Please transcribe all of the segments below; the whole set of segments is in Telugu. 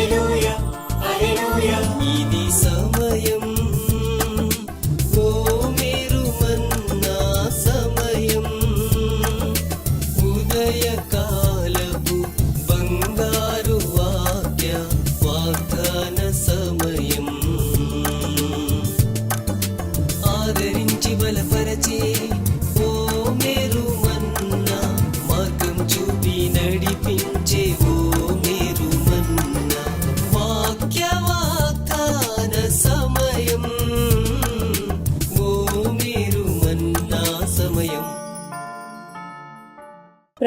ఇది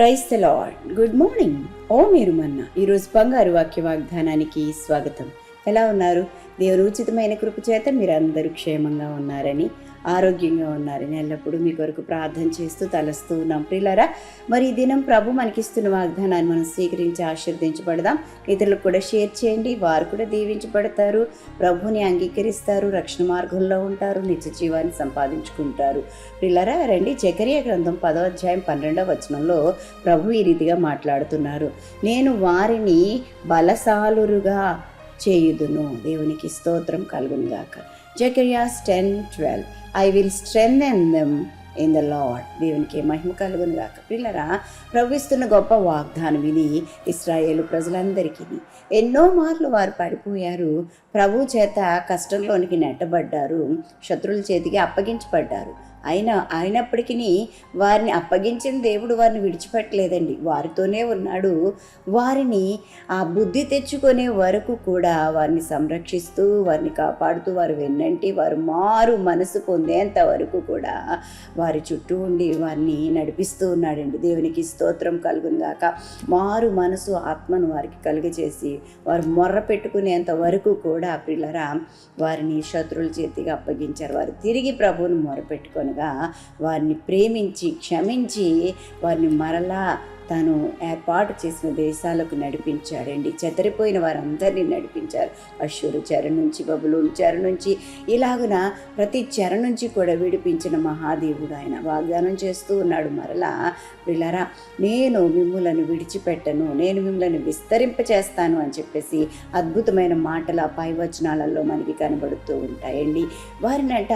praise the Lord. Good morning. ఓ మీరు మన్న ఈరోజు బంగారు వాక్య వాగ్దానానికి స్వాగతం. ఎలా ఉన్నారు? దేవుని ఉచితమైన కృప చేత మీరు అందరూ క్షేమంగా ఉన్నారని ఆరోగ్యంగా ఉన్నారని ఎల్లప్పుడూ మీ కొరకు ప్రార్థన చేస్తూ తలస్తూ ఉన్నాం. ప్రియులారా మరి ఈ దినం ప్రభు మనకిస్తున్న వాగ్దానాన్ని మనం స్వీకరించి ఆశీర్వదించబడదాం. ఇతరులకు కూడా షేర్ చేయండి. వారు కూడా దీవించబడతారు. ప్రభుని అంగీకరిస్తారు. రక్షణ మార్గంలో ఉంటారు. నిత్య జీవాన్ని సంపాదించుకుంటారు. ప్రిలరా రండి. జకరియా గ్రంథం పదో అధ్యాయం పన్నెండవ వచనంలో ప్రభు ఈ రీతిగా మాట్లాడుతున్నారు. నేను వారిని బలసాలురుగా చేయుదును. దేవునికి స్తోత్రం కలుగునుగాక Zacharias ten twelve I will strengthen them in the Lord దేవునికి మహిమ కలుగును గాక. పిల్లరా ప్రవహిస్తున్న గొప్ప వాగ్దానం ఇది ఇస్రాయేలు ప్రజలందరికీ. ఎన్నో మార్లు వారు పడిపోయారు. ప్రభు చేత కష్టంలోనికి నెట్టబడ్డారు. శత్రువుల చేతికి అప్పగించబడ్డారు. అయినా అయినప్పటికీ వారిని అప్పగించిన దేవుడు వారిని విడిచిపెట్టలేదండి. వారితోనే ఉన్నాడు. వారిని ఆ బుద్ధి తెచ్చుకునే వరకు కూడా వారిని సంరక్షిస్తూ వారిని కాపాడుతూ వారు వెన్నంటి వారు మారు మనసు పొందేంత వరకు కూడా వారి చుట్టూ ఉండి వారిని నడిపిస్తూ ఉన్నాడండి. దేవునికి స్తోత్రం కలుగునుగాక మారు మనసు ఆత్మను వారికి కలుగజేసి వారు మొర్ర పెట్టుకునేంత వరకు కూడా పిల్లరా వారిని శత్రువుల చేతికి అప్పగించారు. వారు తిరిగి ప్రభువును కనుక వారిని ప్రేమించి క్షమించి వారిని మరలా తాను ఏర్పాటు చేసిన దేశాలకు నడిపించాడండి. చెదరిపోయిన వారందరినీ నడిపించారు. అశ్వరు చెర నుంచి బబులూన్ చెర నుంచి ఇలాగున ప్రతి చెర నుంచి కూడా విడిపించిన మహాదేవుడు ఆయన. వాగ్దానం చేస్తూ ఉన్నాడు మరలా వీళ్ళరా నేను మిమ్ములను విడిచిపెట్టను నేను మిమ్మల్ని విస్తరింపచేస్తాను అని చెప్పేసి అద్భుతమైన మాటల పై వచనాలలో మనకి కనబడుతూ ఉంటాయండి. వారినట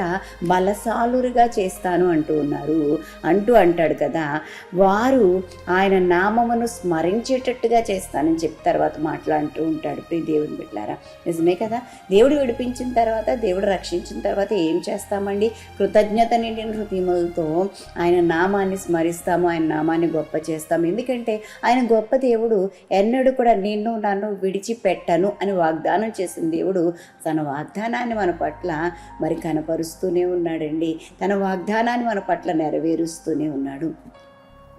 బలసాలురుగా చేస్తాను అంటూ ఉన్నారు. అంటూ అంటాడు కదా వారు ఆయన నామమును స్మరించేటట్టుగా చేస్తానని చెప్పి తర్వాత మాట్లాడుతూ ఉంటాడు. ప్రియ దేవుని బిడ్డారా నిజమే కదా? దేవుడు విడిపించిన తర్వాత దేవుడు రక్షించిన తర్వాత ఏం చేస్తామండి? కృతజ్ఞత నిండిన హృదయములతో ఆయన నామాన్ని స్మరిస్తాము ఆయన నామాన్ని గొప్ప చేస్తాము. ఎందుకంటే ఆయన గొప్ప దేవుడు ఎన్నడూ కూడా నిన్ను నన్ను విడిచిపెట్టను అని వాగ్దానం చేసిన దేవుడు తన వాగ్దానాన్ని మన పట్ల మరి కనపరుస్తూనే ఉన్నాడండి. తన వాగ్దానాన్ని మన పట్ల నెరవేరుస్తూనే ఉన్నాడు.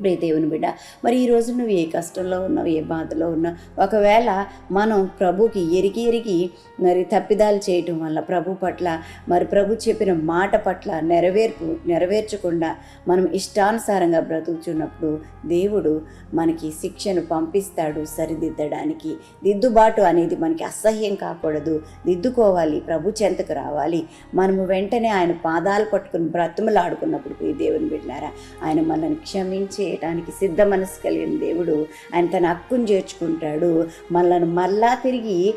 ప్రే దేవుని బిడ్డ. మరి ఈ రోజు నువ్వు ఏ కష్టంలో ఉన్నావు ఏ బాధలో ఉన్నావు? ఒకవేళ మనం ప్రభుకి ఎరిగి ఎరిగి మరి తప్పిదాలు చేయటం వల్ల ప్రభు పట్ల మరి ప్రభు చెప్పిన మాట పట్ల నెరవేర్పు నెరవేర్చకుండా మనం ఇష్టానుసారంగా బ్రతుకుచున్నప్పుడు దేవుడు మనకి శిక్షను పంపిస్తాడు సరిదిద్దడానికి. దిద్దుబాటు అనేది మనకి అసహ్యం కాకూడదు. దిద్దుకోవాలి ప్రభు చెంతకు రావాలి. మనము వెంటనే ఆయన పాదాలు పట్టుకుని బ్రతుములాడుకున్నప్పుడు ప్రియ దేవుని బిడ్డారా ఆయన మనల్ని క్షమించి చేయటానికి సిద్ధ మనసు కలిగిన దేవుడు. ఆయన తన హక్కును చేర్చుకుంటాడు. మనల్ని మళ్ళా తిరిగి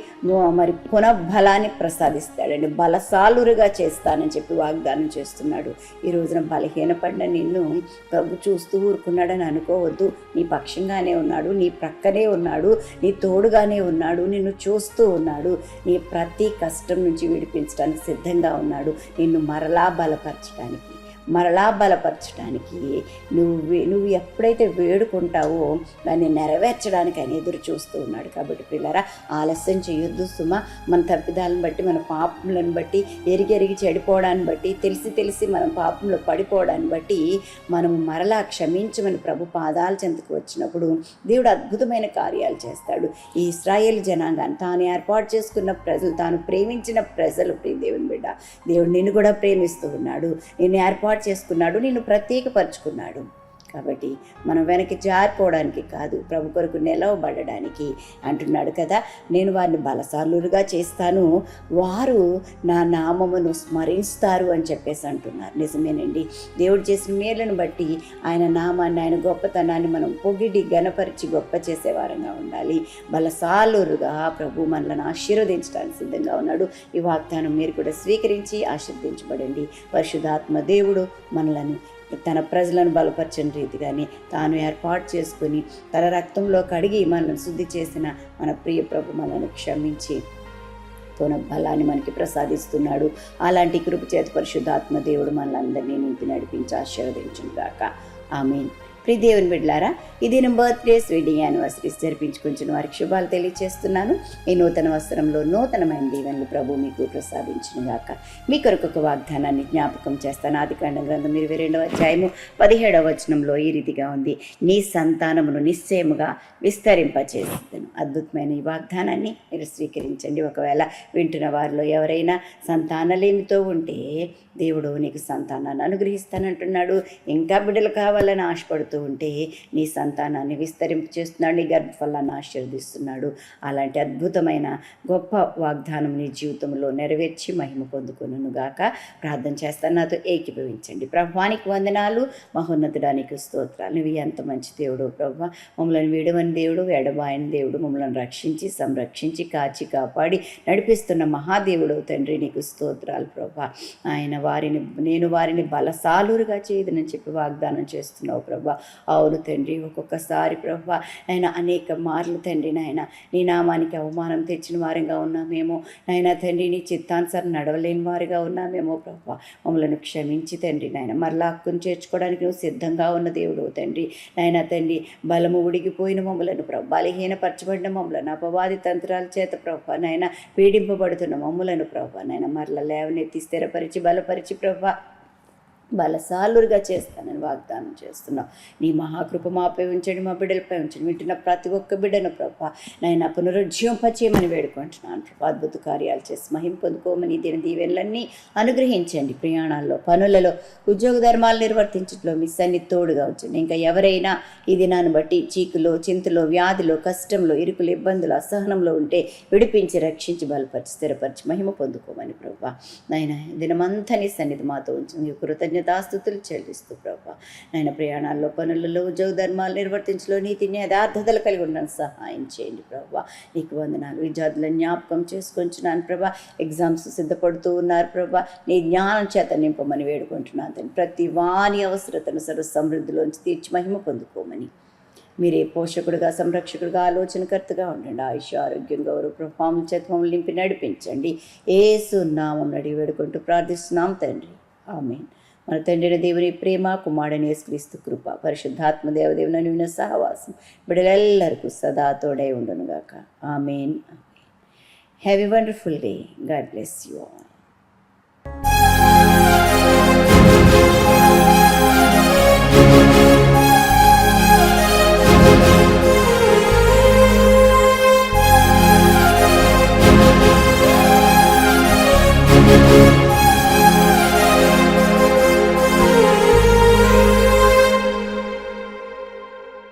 మరి పునఃబలాన్ని ప్రసాదిస్తాడండి. బలసాలురుగా చేస్తానని చెప్పి వాగ్దానం చేస్తున్నాడు. ఈ రోజున బలహీనపడిన నిన్ను ప్రభు చూస్తూ ఊరుకున్నాడని అనుకోవద్దు. నీ పక్షంగానే ఉన్నాడు. నీ ప్రక్కనే ఉన్నాడు. నీ తోడుగానే ఉన్నాడు. నిన్ను చూస్తూ ఉన్నాడు. నీ ప్రతి కష్టం నుంచి విడిపించడానికి సిద్ధంగా ఉన్నాడు. నిన్ను మరలా బలపరచడానికి మరలా బలపరచడానికి నువ్వు వే- నువ్వు ఎప్పుడైతే వేడుకుంటావో దాన్ని నెరవేర్చడానికి ఆయన ఎదురు చూస్తూ ఉన్నాడు. కాబట్టి పిల్లరా ఆలస్యం చేయొద్దు సుమ. మన తప్పిదాలను బట్టి మన పాపములను బట్టి ఎరిగెరిగి చెడిపోవడాన్ని బట్టి తెలిసి తెలిసి మనం పాపంలో పడిపోవడాన్ని బట్టి మనం మరలా క్షమించమని ప్రభు పాదాల చెంతకు వచ్చినప్పుడు దేవుడు అద్భుతమైన కార్యాలు చేస్తాడు. ఈ ఇస్రాయేల్ జనాంగాన్ని తాను ఏర్పాటు చేసుకున్న ప్రజలు తాను ప్రేమించిన ప్రజలు ప్రియ దేవుని బిడ్డ. దేవుడు నిన్ను కూడా ప్రేమిస్తూ ఉన్నాడు. నేను ఏర్పాటు చేసుకున్నాడు నిన్ను ప్రత్యేకపరుచుకున్నాడు. కాబట్టి మనం వెనక్కి జారిపోవడానికి కాదు ప్రభు కొరకు నిలవబడడానికి అంటున్నాడు కదా. నేను వారిని బలసాలుగా చేస్తాను. వారు నా నామమును స్మరిస్తారు అని చెప్పేసి అంటున్నారు. నిజమేనండి. దేవుడు చేసిన మేలను బట్టి ఆయన నామాన్ని ఆయన గొప్పతనాన్ని మనం పొగిడి గణపరిచి గొప్ప చేసేవారంగా ఉండాలి. బలసార్లుగా ప్రభు మనల్ని ఆశీర్వదించడానికి సిద్ధంగా ఉన్నాడు. ఈ వాగ్దానం మీరు కూడా స్వీకరించి ఆశీర్వదించబడండి. పరిశుధాత్మ దేవుడు మనలను తన ప్రజలను బలపరచని రీతిగాని తాను ఏర్పాటు చేసుకుని తన రక్తంలో కడిగి మనల్ని శుద్ధి చేసిన మన ప్రియ ప్రభు మనల్ని క్షమించి తోన బలాన్ని మనకి ప్రసాదిస్తున్నాడు. అలాంటి కృప చేత పరిశుద్ధాత్మ దేవుడు మనల్ని నింపి నడిపించి ఆశీర్వదించుగాక ఆమె ప్రియ దేవుని బిడ్లారా ఈ దినం బర్త్డేస్ వెడ్డింగ్ యానివర్సరీస్ జరిపించుకుంటున్న వారికి శుభాలు తెలియజేస్తున్నాను ఈ నూతన వస్త్రంలో నూతనమైన దీవెనలు ప్రభు మీకు ప్రసాదించిన గాక. మీ కొరకు ఒక వాగ్దానాన్ని జ్ఞాపకం చేస్తాను. ఆదికాండ గ్రంథం ఇరవై రెండవ అధ్యాయము పదిహేడవ వచనంలో ఈ రీతిగా ఉంది. నీ సంతానమును నిశ్చయముగా విస్తరింపచేస్తాను అద్భుతమైన ఈ వాగ్దానాన్ని మీరు స్వీకరించండి. ఒకవేళ వింటున్న వారిలో ఎవరైనా సంతానలేనితో ఉంటే దేవుడు నీకు సంతానాన్ని అనుగ్రహిస్తానంటున్నాడు. ఇంకా బిడ్డలు కావాలని మాట్లాడుతూ ఉంటే నీ సంతానాన్ని విస్తరింపు చేస్తున్నాడు నీ గర్భఫలాన్ని ఆశీర్వదిస్తున్నాడు. అలాంటి అద్భుతమైన గొప్ప వాగ్దానం నీ జీవితంలో నెరవేర్చి మహిమ పొందుకును గాక. ప్రార్థన చేస్తాను నాతో ఏకీభవించండి. ప్రభానికి వందనాలు మహోన్నతుడానికి స్తోత్రాలు. నువ్వు ఎంత మంచి దేవుడు ప్రభా. మమ్మల్ని వీడమని దేవుడు ఎడబాయని దేవుడు మమ్మల్ని రక్షించి సంరక్షించి కాచి కాపాడి నడిపిస్తున్న మహాదేవుడు తండ్రి నీకు స్తోత్రాలు ప్రభా. ఆయన వారిని నేను వారిని బలసాలురుగా చేయదని చెప్పి వాగ్దానం చేస్తున్నావు ప్రభా. అవును తండ్రి ఒక్కొక్కసారి ప్రభా ఆయన అనేక మార్లు తండ్రి నాయన నీ నామానికి అవమానం తెచ్చిన వారిగా ఉన్నామేమో. నాయన తండ్రి నీ చిత్తానుసారం నడవలేని వారిగా ఉన్నామేమో ప్రభా. మమ్మల్ని క్షమించి తండ్రి నాయన మరలా హక్కును చేర్చుకోవడానికి నువ్వు సిద్ధంగా ఉన్న దేవుడు తండ్రి. నాయన తండ్రి బలము ఉడిగిపోయిన మమ్మలను ప్రభు బలహీనపరచబడిన మమ్మలను అపవాది తంత్రాల చేత ప్రభా నాయన పీడింపబడుతున్న మమ్మలను ప్రభా నాయన మరల లేవనెత్తి స్థిరపరిచి బలపరిచి ప్రభా బలసాలుగా చేస్తానని వాగ్దానం చేస్తున్నావు. నీ మహాకృప మాపై ఉంచండి మా బిడ్డలపై ఉంచండి. వింటున్న ప్రతి ఒక్క బిడ్డను ప్రభా నాయన పునరుజ్జీంపచేయమని వేడుకుంటున్నాను. ప్రభా అద్భుత కార్యాలు చేసి మహిం పొందుకోమని దీని దీవెనలన్నీ అనుగ్రహించండి. ప్రయాణాల్లో పనులలో ఉద్యోగ ధర్మాలు నిర్వర్తించడంలో మీ సన్ని తోడుగా ఉంచండి. ఇంకా ఎవరైనా ఈ దినాన్ని బట్టి చీకులో చింతలో వ్యాధిలో కష్టంలో ఇరుకులు ఇబ్బందులు అసహనంలో ఉంటే విడిపించి రక్షించి బలపరిచి స్థిరపరిచి మహిమ పొందుకోమని ప్రభా నాయన దినమంతా నీ సన్నిధి మాతో కృతజ్ఞ కృతజ్ఞతాస్థుతులు చెల్లిస్తూ ప్రభా. నాయన ప్రయాణాల్లో పనులలో ఉద్యోగ ధర్మాలు నిర్వర్తించలో నీతిని యథార్థతలు కలిగి ఉండడానికి సహాయం చేయండి ప్రభా. నీకు వందనాలు. విద్యార్థులను జ్ఞాపకం చేసుకొంచున్నాను ప్రభా. ఎగ్జామ్స్ సిద్ధపడుతూ ఉన్నారు ప్రభా. నీ జ్ఞానం చేత నింపమని వేడుకుంటున్నాను తను ప్రతి వాని అవసరతను సర్వ సమృద్ధిలోంచి తీర్చి మహిమ పొందుకోమని. మీరే పోషకుడుగా సంరక్షకుడుగా ఆలోచనకర్తగా ఉండండి. ఆయుష్ ఆరోగ్యం గౌరవ ప్రభావం చేత నింపి నడిపించండి. ఏసు సున్నామం నడి వేడుకుంటూ ప్రార్థిస్తున్నాం తండ్రి. ఆమెన్. మన తండ్రిన దేవుని ప్రేమ కుమారుని యేసుక్రీస్తు కృప పరిశుద్ధాత్మ దేవదేవుని నిన్న సహవాసం బిడ్డలెల్లరికూ సదా తోడై ఉండునుగాక. Amen. Have a wonderful day God bless you all